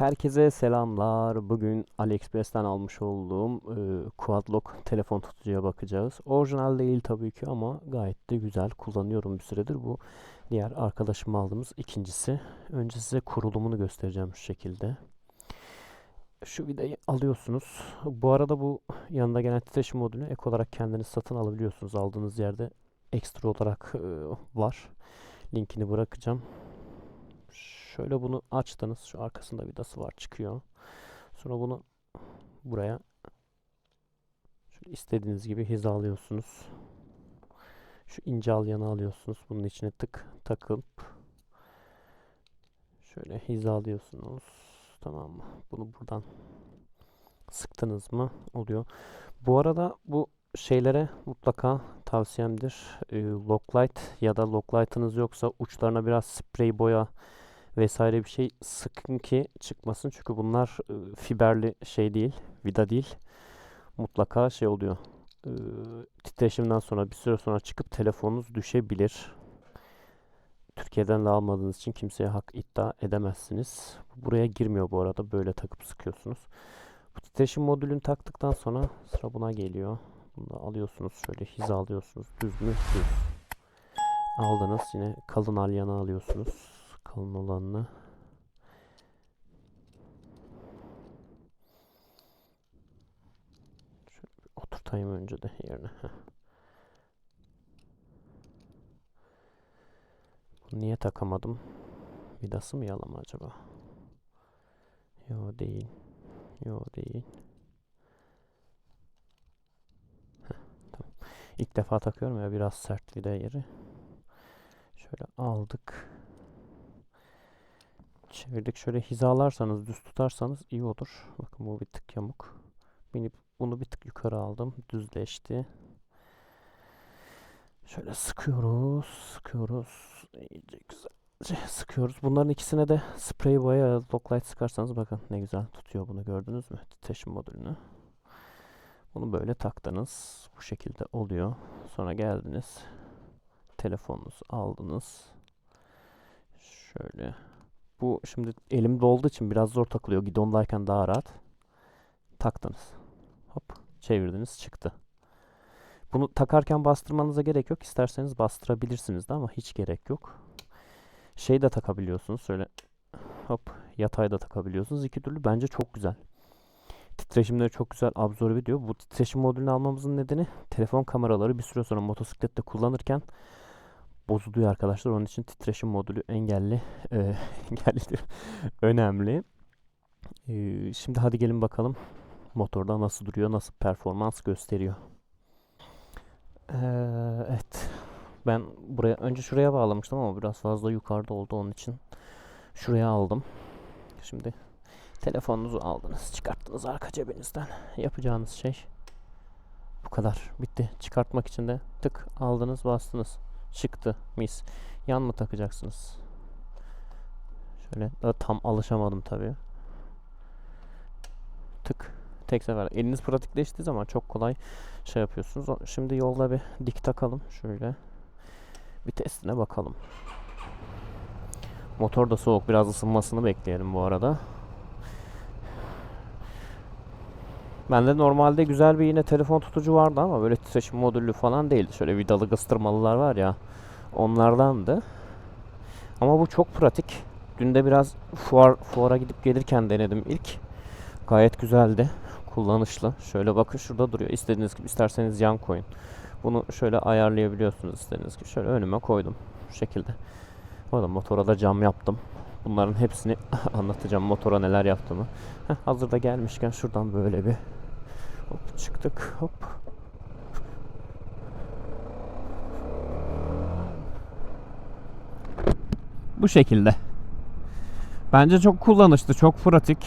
Herkese selamlar. Bugün AliExpress'ten almış olduğum e, Quadlock telefon tutucuya bakacağız. Orijinal değil tabii ki ama gayet de güzel. Kullanıyorum bir süredir. Bu diğer arkadaşım aldığımız ikincisi. Önce size kurulumunu göstereceğim şu şekilde. Şu vidayı alıyorsunuz. Bu arada bu yanında gelen titreşim modülü ek olarak kendiniz satın alabiliyorsunuz. Aldığınız yerde ekstra olarak e, var. Linkini bırakacağım. Şöyle bunu açtınız. Şu arkasında vidası var çıkıyor. Sonra bunu buraya şöyle istediğiniz gibi hizalıyorsunuz. Şu ince alyanı alıyorsunuz. Bunun içine tık takıp şöyle hizalıyorsunuz. Tamam mı? Bunu buradan sıktınız mı oluyor. Bu arada bu şeylere mutlaka tavsiyemdir. E, Locklight ya da Locklight'ınız yoksa uçlarına biraz sprey boya vesaire bir şey sıkın ki çıkmasın. Çünkü bunlar e, fiberli şey değil, vida değil. Mutlaka şey oluyor. E, titreşimden sonra bir süre sonra çıkıp telefonunuz düşebilir. Türkiye'den de almadığınız için kimseye hak iddia edemezsiniz. Buraya girmiyor bu arada. Böyle takıp sıkıyorsunuz. Bu titreşim modülünü taktıktan sonra sıra buna geliyor. Bunu da alıyorsunuz. Şöyle hizalıyorsunuz. Düz mü? Düz. Aldınız. Yine kalın alyanı alıyorsunuz kalın olanını. Şöyle bir oturtayım önce de yerine. Niye takamadım? Vidası mı yalama acaba? Yo değil. Yo değil. İlk defa takıyorum ya biraz sert vida yeri. Şöyle aldık çevirdik. Şöyle hizalarsanız, düz tutarsanız iyi olur. Bakın bu bir tık yamuk. Beni bunu bir tık yukarı aldım. Düzleşti. Şöyle sıkıyoruz, sıkıyoruz. İyice güzelce sıkıyoruz. Bunların ikisine de sprey boya locklight sıkarsanız bakın ne güzel tutuyor bunu gördünüz mü? Titreşim modülünü. Bunu böyle taktınız. Bu şekilde oluyor. Sonra geldiniz. Telefonunuzu aldınız. Şöyle bu şimdi elimde olduğu için biraz zor takılıyor. Gidondayken daha rahat. Taktınız. Hop çevirdiniz çıktı. Bunu takarken bastırmanıza gerek yok. İsterseniz bastırabilirsiniz de ama hiç gerek yok. Şey de takabiliyorsunuz. Şöyle hop yatay da takabiliyorsunuz. İki türlü bence çok güzel. Titreşimleri çok güzel absorbe ediyor. Bu titreşim modülünü almamızın nedeni telefon kameraları bir süre sonra motosiklette kullanırken bozuluyor arkadaşlar. Onun için titreşim modülü engelli. E, engelli önemli. E, şimdi hadi gelin bakalım motorda nasıl duruyor, nasıl performans gösteriyor. E, evet. Ben buraya önce şuraya bağlamıştım ama biraz fazla yukarıda oldu onun için şuraya aldım. Şimdi telefonunuzu aldınız, çıkarttınız arka cebinizden. Yapacağınız şey bu kadar. Bitti. Çıkartmak için de tık aldınız, bastınız. Çıktı. Mis. Yan mı takacaksınız? Şöyle tam alışamadım tabii. Tık. Tek sefer. Eliniz pratikleştiği zaman çok kolay şey yapıyorsunuz. Şimdi yolda bir dik takalım. Şöyle. Bir testine bakalım. Motor da soğuk. Biraz ısınmasını bekleyelim bu arada. Bende normalde güzel bir yine telefon tutucu vardı ama böyle titreşim modüllü falan değildi. Şöyle vidalı kıstırmalılar var ya onlardandı. Ama bu çok pratik. Dün de biraz fuar, fuara gidip gelirken denedim ilk. Gayet güzeldi. Kullanışlı. Şöyle bakın şurada duruyor. İstediğiniz gibi isterseniz yan koyun. Bunu şöyle ayarlayabiliyorsunuz istediğiniz gibi. Şöyle önüme koydum. Şu şekilde. Bu arada motora da cam yaptım. Bunların hepsini anlatacağım motora neler yaptığımı. Heh, hazırda gelmişken şuradan böyle bir Hop çıktık hop. Bu şekilde. Bence çok kullanışlı, çok pratik.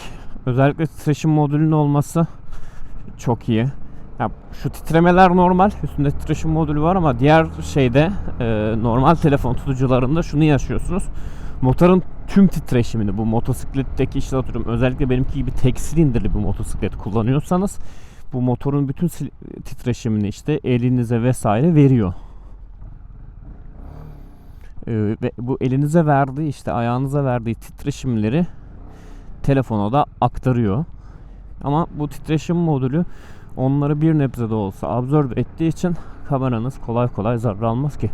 Özellikle titreşim modülünün olması çok iyi. Ya şu titremeler normal. Üstünde titreşim modülü var ama diğer şeyde e, normal telefon tutucularında şunu yaşıyorsunuz. Motorun tüm titreşimini bu motosikletteki işte atıyorum özellikle benimki gibi tek silindirli bir motosiklet kullanıyorsanız bu motorun bütün titreşimini işte elinize vesaire veriyor. Ee, ve bu elinize verdiği işte ayağınıza verdiği titreşimleri telefona da aktarıyor. Ama bu titreşim modülü onları bir nebze de olsa absorbe ettiği için kameranız kolay kolay zarar almaz ki.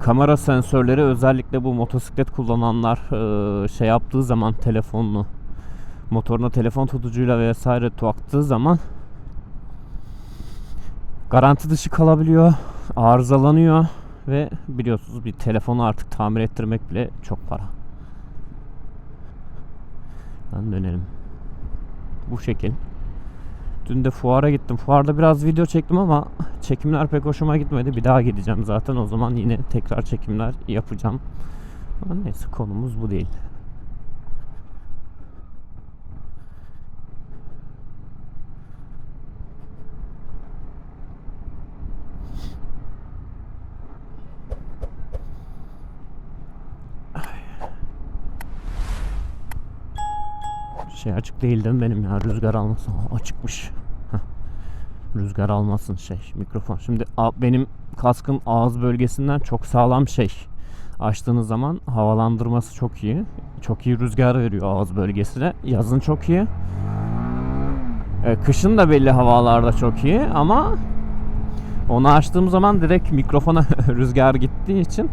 Kamera sensörleri özellikle bu motosiklet kullananlar eee, şey yaptığı zaman telefonunu motoruna telefon tutucuyla vesaire taktığı zaman garanti dışı kalabiliyor, arızalanıyor ve biliyorsunuz bir telefonu artık tamir ettirmek bile çok para. Ben dönelim. Bu şekil. Dün de fuara gittim. Fuarda biraz video çektim ama çekimler pek hoşuma gitmedi. Bir daha gideceğim zaten. O zaman yine tekrar çekimler yapacağım. Ama neyse konumuz bu değil. Şey açık değil değil mi benim ya rüzgar almasın. Açıkmış. Rüzgar almasın şey mikrofon. Şimdi benim kaskın ağız bölgesinden çok sağlam şey. Açtığınız zaman havalandırması çok iyi. Çok iyi rüzgar veriyor ağız bölgesine. Yazın çok iyi. E, kışın da belli havalarda çok iyi ama onu açtığım zaman direkt mikrofona rüzgar gittiği için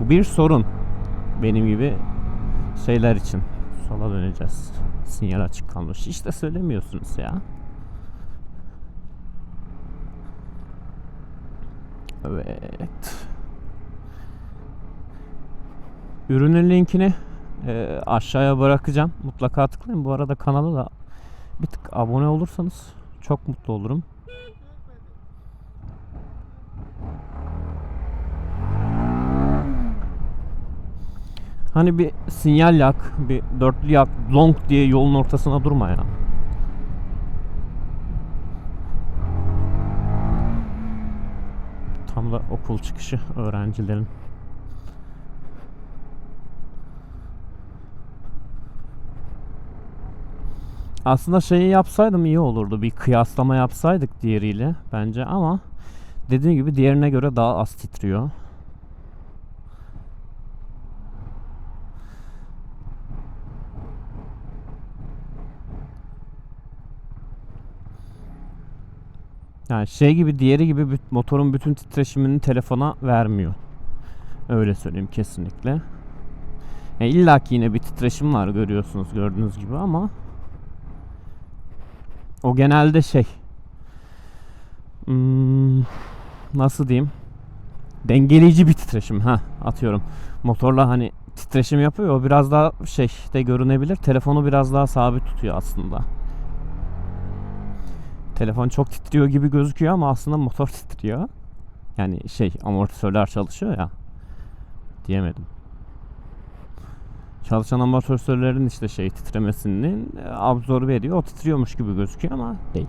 bu bir sorun. Benim gibi şeyler için. Sola döneceğiz. Sinyal açık kalmış. Hiç de söylemiyorsunuz ya. Evet. Ürünün linkini e, aşağıya bırakacağım. Mutlaka tıklayın. Bu arada kanala da bir tık abone olursanız çok mutlu olurum. Hani bir sinyal yak, bir dörtlü yak, long diye yolun ortasına durma ya. Tam da okul çıkışı öğrencilerin. Aslında şeyi yapsaydım iyi olurdu. Bir kıyaslama yapsaydık diğeriyle bence ama dediğim gibi diğerine göre daha az titriyor. Yani şey gibi diğeri gibi motorun bütün titreşimini telefona vermiyor. Öyle söyleyeyim kesinlikle. Yani İlla ki yine bir titreşim var görüyorsunuz gördüğünüz gibi ama o genelde şey hmm, nasıl diyeyim dengeleyici bir titreşim ha atıyorum motorla hani titreşim yapıyor o biraz daha şey de görünebilir telefonu biraz daha sabit tutuyor aslında. Telefon çok titriyor gibi gözüküyor ama aslında motor titriyor. Yani şey amortisörler çalışıyor ya. Diyemedim. Çalışan amortisörlerin işte şey titremesinin e, absorbe ediyor. O titriyormuş gibi gözüküyor ama değil.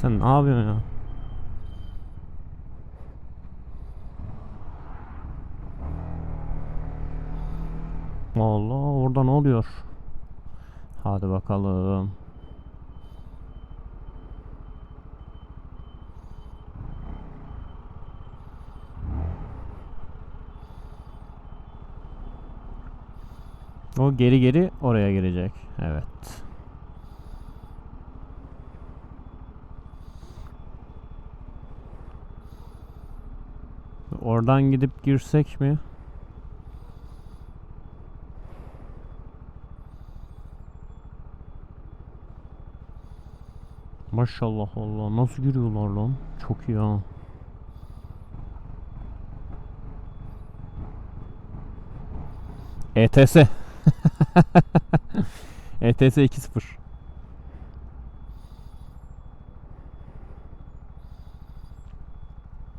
Sen ne yapıyorsun ya? Allah orada ne oluyor? Hadi bakalım. O geri geri oraya girecek. Evet. Oradan gidip girsek mi? Maşallah Allah nasıl giriyorlar lan? Çok iyi ha. ETS. ETS 2.0.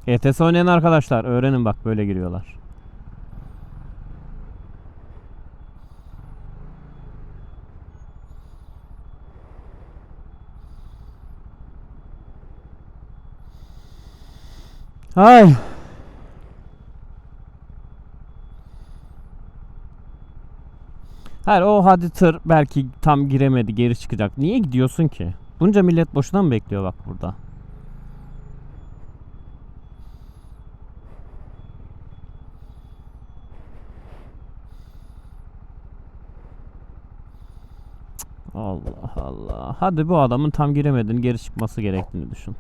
ETS oynayan arkadaşlar öğrenin bak böyle giriyorlar. Ay. Hayır o hadi tır belki tam giremedi geri çıkacak. Niye gidiyorsun ki? Bunca millet boşuna mı bekliyor bak burada? Allah Allah. Hadi bu adamın tam giremediğini geri çıkması gerektiğini düşün.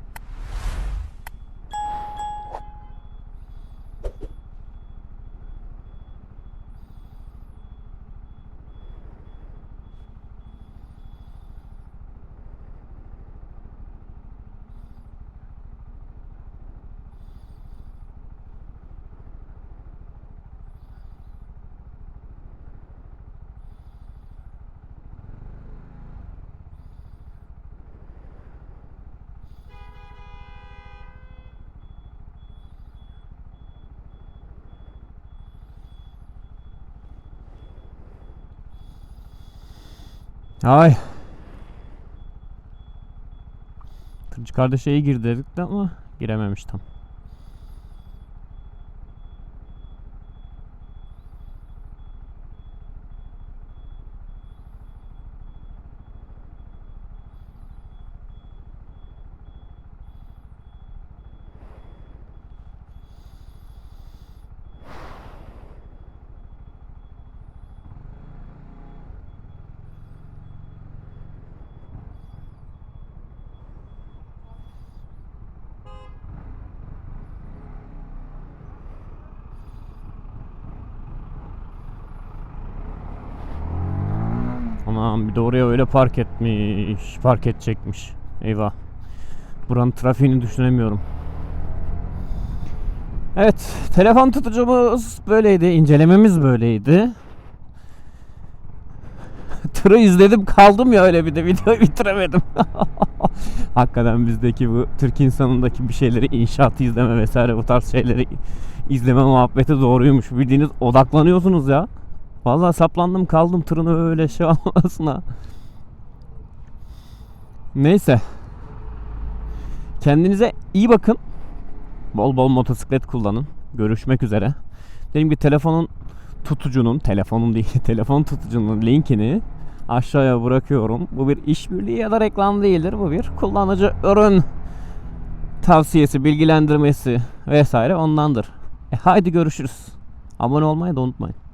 Ay. Tırcı kardeşe iyi gir dedik de ama girememiş tam. Aman bir de oraya öyle park etmiş. Park edecekmiş. Eyvah. Buranın trafiğini düşünemiyorum. Evet. Telefon tutucumuz böyleydi. incelememiz böyleydi. Tırı izledim kaldım ya öyle bir de videoyu bitiremedim. Hakikaten bizdeki bu Türk insanındaki bir şeyleri inşaatı izleme vesaire bu tarz şeyleri izleme muhabbeti doğruymuş. Bildiğiniz odaklanıyorsunuz ya. Vallahi saplandım kaldım tırın öyle şey olmasına. Neyse. Kendinize iyi bakın. Bol bol motosiklet kullanın. Görüşmek üzere. Dediğim gibi telefonun tutucunun, telefonun değil, telefon tutucunun linkini aşağıya bırakıyorum. Bu bir işbirliği ya da reklam değildir. Bu bir kullanıcı ürün tavsiyesi, bilgilendirmesi vesaire ondandır. E haydi görüşürüz. Abone olmayı da unutmayın.